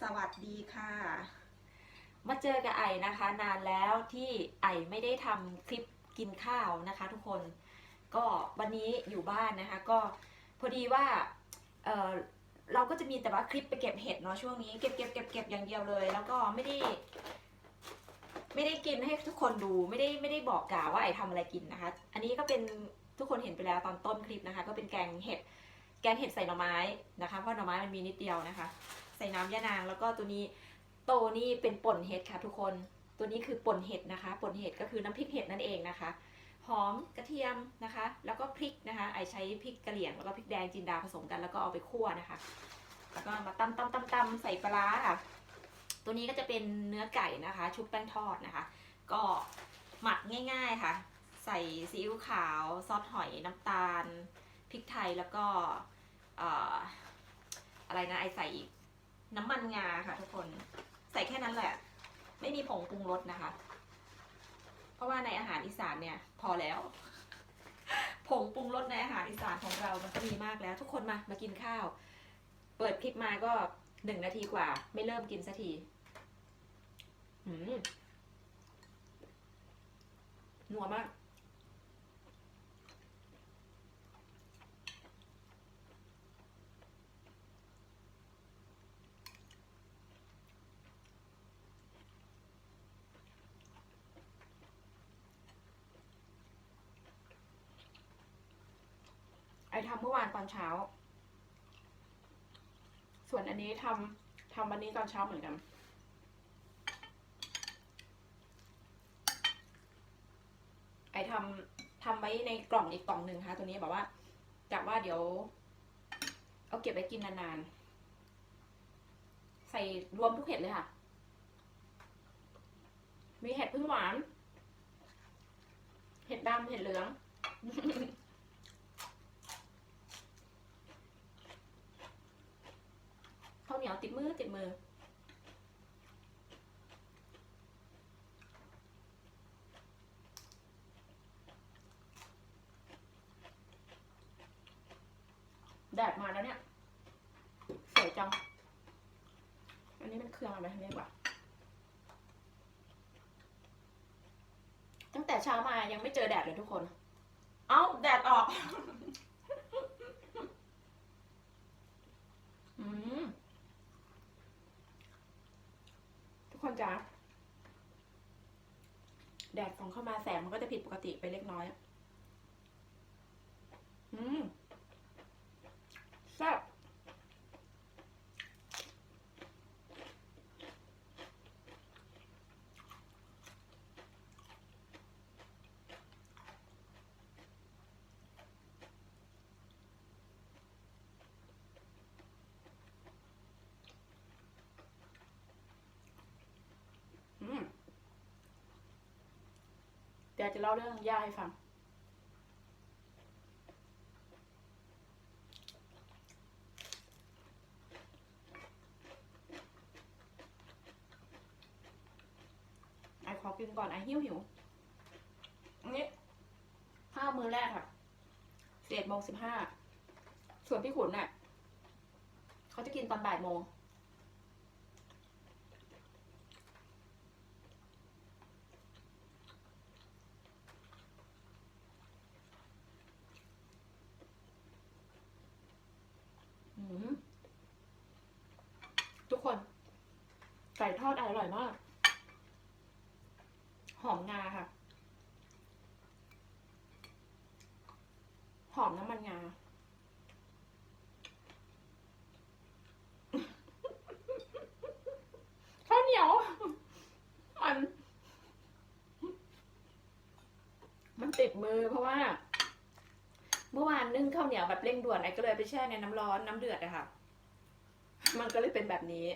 สวัสดีค่ะ มาเจอกับไอนะคะ นานแล้วที่ไอไม่ได้ทำคลิปกินข้าวนะคะ ทุกคนก็วันนี้อยู่บ้านนะคะ ก็พอดีว่าเเราก็จะมีแต่ว่าคลิปไปเก็บเห็ดเนาะช่วงนี้เก็บเก็บเก็บเก็บอย่างเดียวเลย แล้วก็ไม่ได้ ไม่ได้กินให้ทุกคนดูไม่ได้ไม่ได้บอกกล่าวว่าไอทำอะไรกินนะคะ อันนี้ก็เป็นทุกคนเห็นไปแล้วตอนต้นคลิปนะคะ ก็เป็นแกงเห็ดแกงเห็ดใส่หน่อไม้นะคะ เพราะหน่อไม้มันมีนิดเดียวนะคะ ใส่น้ำยะนาง แล้วก็ตัวนี้โตนี่เป็นป่นเห็ดค่ะทุกคน ตัวนี้คือป่นเห็ดนะคะป่นเห็ดก็คือน้ำพริกเห็ดนั่นเองนะคะหอมกระเทียมนะคะ แล้วก็พริกนะคะ ไอใช้พริกกะเหรี่ยงแล้วก็พริกแดงจินดาผสมกันแล้วก็เอาไปคั่วนะคะ แล้วก็มาตำตำตำตำใส่ปลาร้าค่ะ ตัวนี้ก็จะเป็นเนื้อไก่นะคะ ชุบแป้งทอดนะคะ ก็หมักง่ายๆค่ะ ใส่ซีอิ๊วขาวซอสหอยน้ำตาลพริกไทยแล้วก็เอ่ออะไรนะไอใส่อีก น้ำมันงาค่ะทุกคน ใส่แค่นั้นแหละ ไม่มีผงปรุงรสนะคะ เพราะว่าในอาหารอีสานเนี่ย พอแล้ว ผงปรุงรสในอาหารอีสานของเรามันก็มีมากแล้ว ทุกคนมามากินข้าว เปิดคลิปมาก็หนึ่งนาทีกว่า ไม่เริ่มกินสักทีหืมนัวมาก ทำเมื่อวานตอนเช้า ส่วนอันนี้ทำทำวันนี้ตอนเช้าเหมือนกัน ไอทำทำไว้ในกล่องอีกกล่องหนึ่งค่ะ ตัวนี้บอกว่ากะว่าเดี๋ยว เอาเก็บไว้กินนานๆ ใส่รวมทุกเห็ดเลยค่ะ มีเห็ดพึ่งหวาน เห็ดดำเห็ดเหลือง ข้าวเหนียวติดมือติดมือ แดดมาแล้วเนี่ย สวยจัง อันนี้มันเครื่องอะไรทางนี้ดีกว่า ตั้งแต่เช้ามายังไม่เจอแดดเลยทุกคน เอ้า แดดออก อืม ทุก คนจ้าแดดส่องเข้ามาแสงมันก็จะผิดปกติไปเล็กน้อย อืมแซ่บอืม เดี๋ยวจะเล่าเรื่องย่าให้ฟัง ไอขอกินก่อนไอหิวหิวอันนี้ข้าวมือแรกค่ะสิบเอ็ดโมงสิบห้า ส่วนพี่ขุนน่ะ เขาจะกินตอนบ่ายโมง อืมทุกคน ไก่ทอดอร่อยมาก หอมงาค่ะ หอมน้ำมันงา ข้าวเหนียว มัน มันติดมือเพราะว่า เมื่อวานนึ่งข้าวเหนียวแบบเร่งด่วนไอ้ก็เลยไปแช่ในน้ำร้อนน้ำเดือดอะค่ะ มันก็เลยเป็นแบบนี้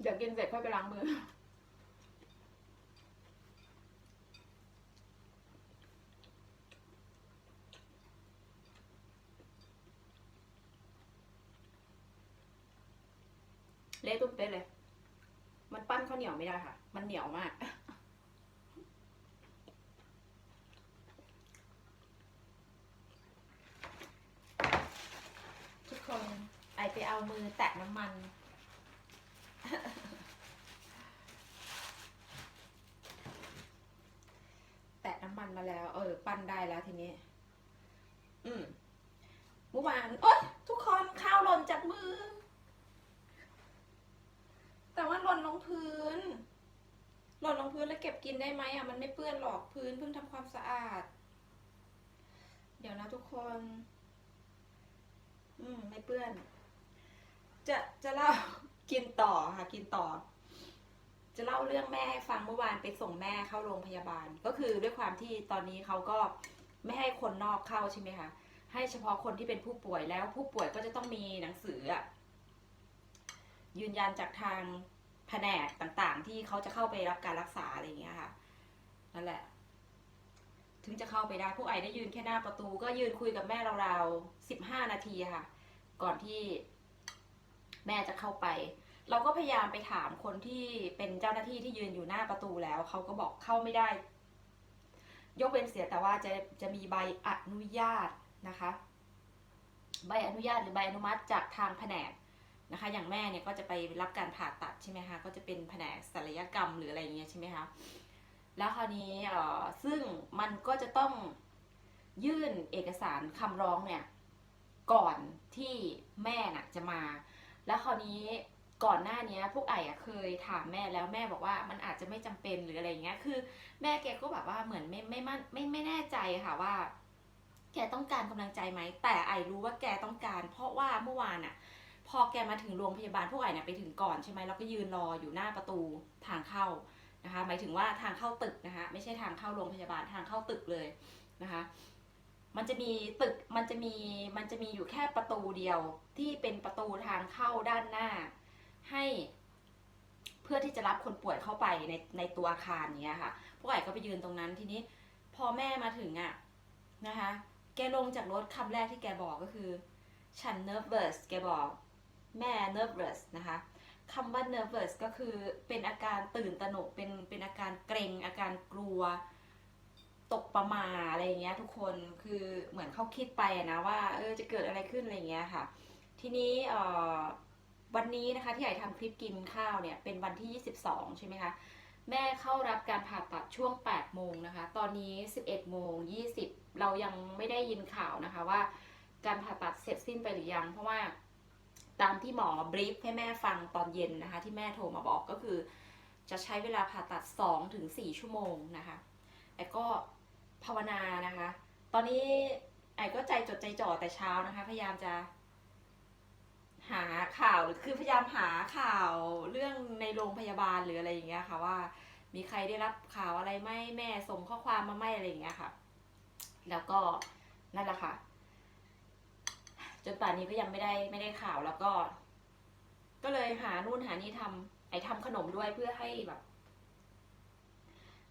เดี๋ยวกิน เสร็จค่อยไปล้างมือเละตุ้มเป๊ะเลย มันปั้นข้าวเหนียวไม่ได้ค่ะ มันเหนียวมาก ทุกคนไอไปเอามือแตะน้ำมัน แตะน้ำมันมา แล้ว เออ ปั้นได้แล้วทีนี้ อืมเมื่อวานโอ๊ยทุกคนข้าวหล่นจากมือ แต่ว่าหล่นลงพื้น หล่นลงพื้นแล้วเก็บกินได้ไหมอะมันไม่เปื้อนหรอกพื้นเพิ่งทำความสะอาด เดี๋ยวนะทุกคน อืม ไม่เปื้อน จะจะเล่ากินต่อค่ะ กินต่อ จะเล่าเรื่องแม่ให้ฟังเมื่อวานไปส่งแม่เข้าโรงพยาบาล ก็คือด้วยความที่ตอนนี้เขาก็ไม่ให้คนนอกเข้าใช่ไหมคะให้เฉพาะคนที่เป็นผู้ป่วยแล้วผู้ป่วยก็จะต้องมีหนังสือยืนยันจากทางแผนกต่างๆ ที่เขาจะเข้าไปรับการรักษาอะไรอย่างเงี้ยค่ะนั่นแหละ ถึงจะเข้าไปได้ผู้ไอได้ยืนแค่หน้าประตู ก็ยืนคุยกับแม่เราๆสิบห้านาทีค่ะ ก่อนที่แม่จะเข้าไป เราก็พยายามไปถามคนที่เป็นเจ้าหน้าที่ที่ยืนอยู่หน้าประตูแล้วเขาก็บอกเข้าไม่ได้ ยกเว้นเสียแต่ว่าจะจะมีใบอนุญาตนะคะ ใบอนุญาตหรือใบอนุมัติจากทางแผนกนะคะ อย่างแม่เนี่ยก็จะไปรับการผ่าตัดใช่ไหมคะก็จะเป็นแผนกศัลยกรรมหรืออะไรอย่างเงี้ยใช่ไหมคะแล้วคราวนี้เอ่อซึ่งมันก็จะต้องยื่นเอกสารคำร้องเนี่ยก่อนที่แม่น่ะจะมา แล้วคราวนี้ ก่อนหน้านี้พวกไอ้เคยถามแม่แล้วแม่บอกว่ามันอาจจะไม่จำเป็นหรืออะไรอย่างเงี้ยคือ แม่แกก็แบบว่าเหมือนไม่ไม่มั่นไม่ไม่แน่ใจค่ะว่า แกต้องการกำลังใจไหมแต่ไอรู้ว่าแกต้องการ เพราะว่าเมื่อวานอะพอแกมาถึงโรงพยาบาลพวกไอเนี่ยไปถึงก่อนใช่ไหมแล้วก็ยืนรออยู่หน้าประตูทางเข้านะคะหมายถึงว่าทางเข้าตึกนะคะไม่ใช่ทางเข้าโรงพยาบาลทางเข้าตึกเลยนะคะมันจะมีตึกมันจะมีมันจะมีอยู่แค่ประตูเดียวที่เป็นประตูทางเข้าด้านหน้า ให้เพื่อที่จะรับคนป่วยเข้าไปในในตัวอาคารเนี้ยค่ะ พวกไอ้ก็ไปยืนตรงนั้นทีนี้พอแม่มาถึงอะนะคะ แกลงจากรถคำแรกที่แกบอกก็คือ ฉัน nervous แกบอกแม่ nervous นะคะคำว่า nervous ก็คือเป็นอาการตื่นตระหนกเป็นเป็นอาการเกรงอาการกลัวตกประมาอะไรอย่างเงี้ยทุกคนคือเหมือนเขาคิดไปนะว่าเออจะเกิดอะไรขึ้นอะไรอย่างเงี้ยค่ะ ทีนี้เอ่อ วันนี้นะคะที่ไอทำคลิปกินข้าวเนี่ยเป็นวันที่ 22 ใช่ไหมคะแม่เข้ารับการผ่าตัดช่วง 8 โมงนะคะ ตอนนี้ 11 โมง 20 เรายังไม่ได้ยินข่าวนะคะว่า การผ่าตัดเสร็จสิ้นไปหรือยัง เพราะว่าตามที่หมอบรีฟให้แม่ฟังตอนเย็นนะคะ ที่แม่โทรมาบอกก็คือ จะใช้เวลาผ่าตัด 2-4ถึง4ชั่วโมงนะคะไอ้ก็ภาวนานะคะ ตอนนี้ไอ้ก็ใจจดใจจ่อแต่เช้านะคะ พยายามจะ หาข่าวหรือคือพยายามหาข่าวเรื่องในโรงพยาบาลหรืออะไรอย่างเงี้ยค่ะว่า มีใครได้รับข่าวอะไรไหมแม่ส่งข้อความมาไหมอะไรอย่างเงี้ยค่ะ แล้วก็นั่นแหละค่ะ จนป่านนี้ก็ยังไม่ได้ไม่ได้ข่าวแล้วก็ ก็เลยหานู่นหานี่ทำไอ้ทำขนมด้วยเพื่อให้แบบ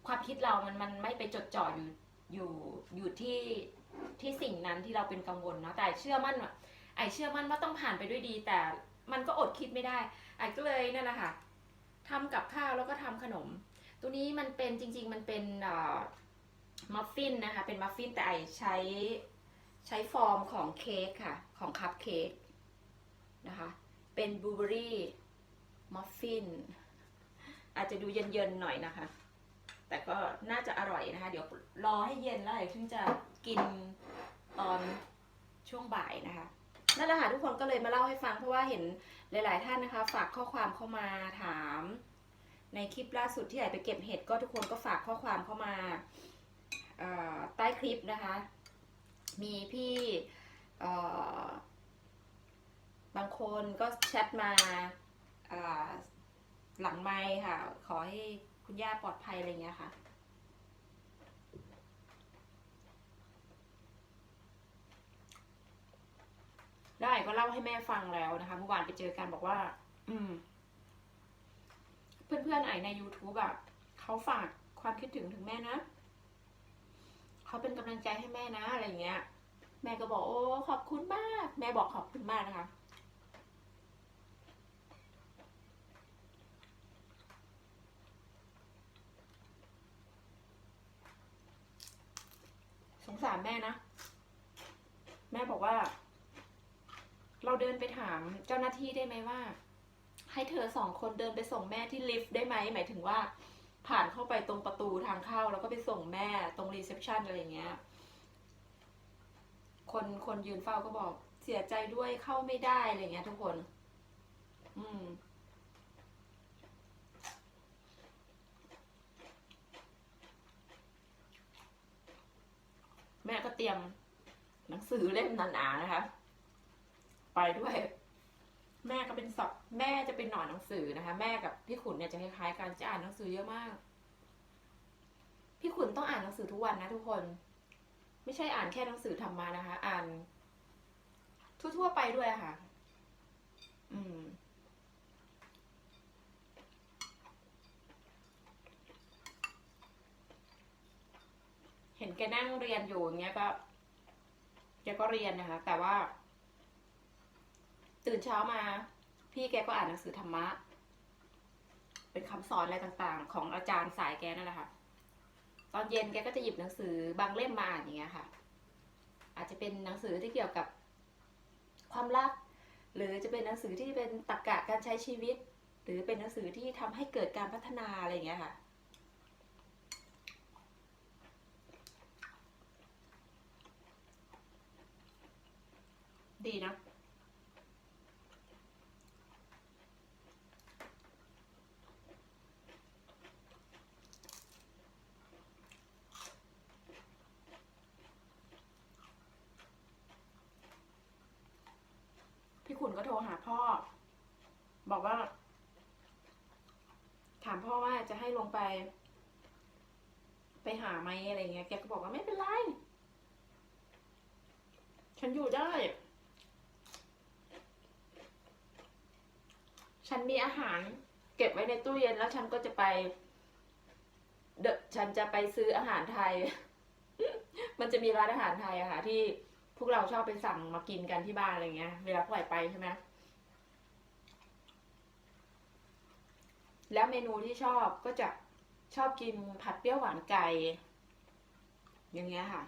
ความคิดเรามันมันไม่ไปจดจ่ออยู่อยู่อยู่ที่ที่สิ่งนั้นที่เราเป็นกังวลเนาะแต่เชื่อมั่นว่า ไอเชื่อมั่นว่าต้องผ่านไปด้วยดี แต่มันก็อดคิดไม่ได้ ไอก็เลยนั่นแหละค่ะทำกับข้าวแล้วก็ทำขนม ตัวนี้มันเป็นจริง ๆ มันเป็นมัฟฟินนะคะ เป็นมัฟฟินแต่ไอใช้ใช้ฟอร์มของเค้กค่ะ ของคัพเค้กนะคะ เป็นบลูเบอรี่มัฟฟิน อาจจะดูเย็นๆหน่อยนะคะ แต่ก็น่าจะอร่อยนะคะ เดี๋ยวรอให้เย็นแล้วไอถึงจะกินตอนช่วงบ่ายนะคะ นั่นแหละค่ะทุกคนก็เลยมาเล่าให้ฟังเพราะว่าเห็นหลาย ๆ ท่านนะคะ ฝากข้อความเข้ามาถาม ในคลิปล่าสุดที่ไอไปเก็บเห็ดก็ทุกคนก็ฝากข้อความเข้ามาใต้คลิปนะคะ มีพี่บางคนก็แชทมาหลังไมค์ค่ะ ขอให้คุณย่าปลอดภัยอะไรเงี้ยค่ะ ล้วไอ้ก็เล่าให้แม่ฟังแล้วนะคะเมื่อวานไปเจอกันบอกว่า อืม เพื่อนๆไอ้ใน YouTube แบบเขาฝากความคิดถึงถึงแม่นะเขาเป็นกำลังใจให้แม่นะอะไรอย่างเงี้ย แม่ก็บอกโอ้ขอบคุณมาก แม่บอกขอบคุณมากนะคะสงสารแม่นะ แม่บอกว่า เราเดินไปถามเจ้าหน้าที่ได้ไหมว่า ให้เธอสองคนเดินไปส่งแม่ที่ลิฟต์ได้ไหมหมายถึงว่า ผ่านเข้าไปตรงประตูทางเข้า แล้วก็ไปส่งแม่ตรงรีเซพชันอะไรอย่างเงี้ย คนคนยืนเฝ้าก็บอกเสียใจด้วยเข้าไม่ได้อะไรเงี้ยทุกคน อืมแม่ก็เตรียมหนังสือเล่มหนาๆนะคะ ไปด้วย แม่ก็เป็นสอบแม่จะเป็นหนอนหนังสือนะคะ แม่กับพี่ขุนเนี่ยจะคล้ายๆกันจะอ่านหนังสือเยอะมาก พี่ขุนต้องอ่านหนังสือทุกวันนะทุกคน ไม่ใช่อ่านแค่หนังสือธรรมานะคะ อ่าน ทั่วๆไปด้วยะค่ะ อืมเห็นแกนั่งเรียนอยู่อย่างเงี้ยก็แกก็เรียนนะคะ แต่ว่า ตื่นเช้ามา พี่แกก็อ่านหนังสือธรรมะ เป็นคำสอนอะไรต่างๆ ของอาจารย์สายแกนั่นแหละค่ะ ตอนเย็นแกก็จะหยิบหนังสือบางเล่มมาอ่านอย่างเงี้ยค่ะ อาจจะเป็นหนังสือที่เกี่ยวกับความรัก หรือจะเป็นหนังสือที่เป็นตรรกะการใช้ชีวิต หรือเป็นหนังสือที่ทำให้เกิดการพัฒนาอะไรอย่างเงี้ยค่ะดีนะ พี่ขุนก็โทร หาพ่อ บอกว่า ถามพ่อว่าจะให้ลงไป ไปหาไหมอะไรเงี้ยแกก็บอกว่าไม่เป็นไรฉันอยู่ได้ ฉันมีอาหาร เก็บไว้ในตู้เย็นแล้วฉันก็จะไป เดฉันจะไปซื้ออาหารไทย มันจะมีร้านอาหารไทยอะค่ะที่พวกเราชอบไปสั่งมากินกันที่บ้านอะไรเงี้ย เวลาปล่อยไปใช่ไหม แล้วเมนูที่ชอบก็จะชอบกินผัดเปรี้ยวหวานไก่ อย่างเงี้ยค่ะ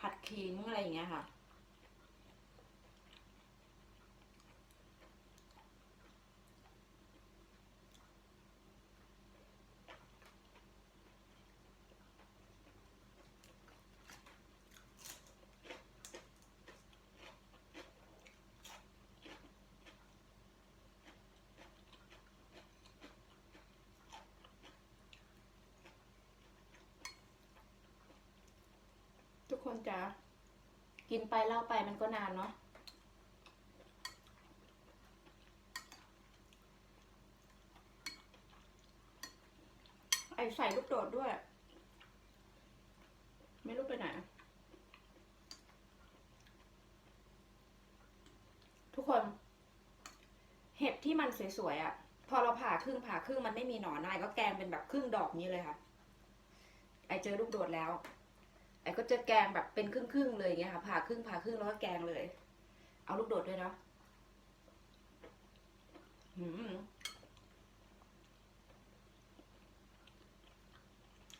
ผัดขิงอะไรอย่างเงี้ยค่ะ คนจะกินไปเล่าไปมันก็นานเนาะไอใส่ลูกโดดด้วย ไม่รู้ไปไหนทุกคน เห็ดที่มันสวยๆอะ่ะ พอเราผ่าครึ่งผ่าครึ่งมันไม่มีหนอนอะไรก็แกงเป็นแบบครึ่งดอกนี้เลยค่ะ ไอเจอลูกโดดแล้ว ไอ้ก็จะแกงแบบเป็นครึ่งๆเลยอย่างเงี้ยค่ะผ่าครึ่งผ่าครึ่งแล้วก็แกงเลย เอาลูกโดดด้วยเนาะหืม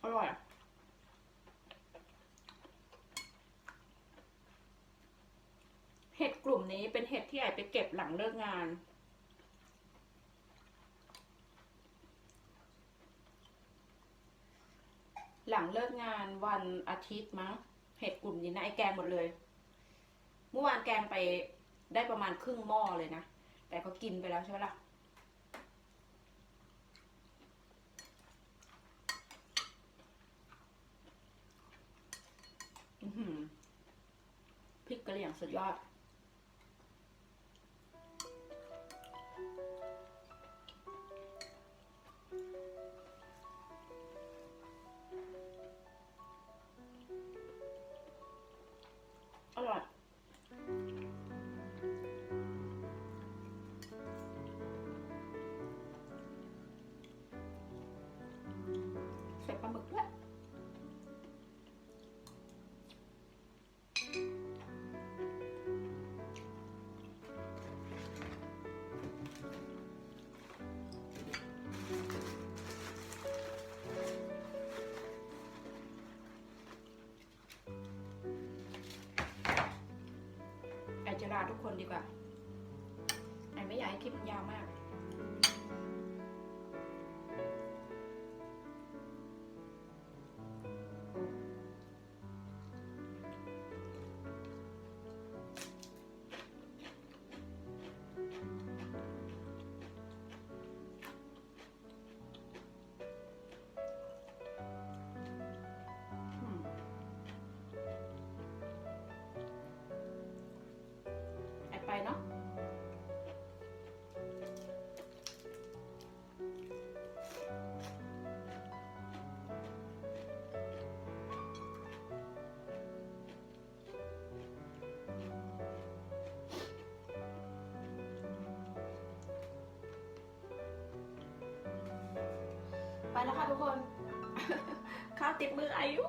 อร่อยเห็ดกลุ่มนี้เป็นเห็ดที่ไอไปเก็บหลังเลิกงาน หลังเลิกงานวันอาทิตย์มั้ง เห็ดกลุ่มนี้นะไอแกงหมดเลย เมื่อวานแกงไปได้ประมาณครึ่งหม้อเลยนะ แต่ก็กินไปแล้วใช่ไหมล่ะ พริกกระเหรี่ยงสุดยอด คนดีกว่าไอไม่อยากให้คลิปมันยาวมาก มืออายุ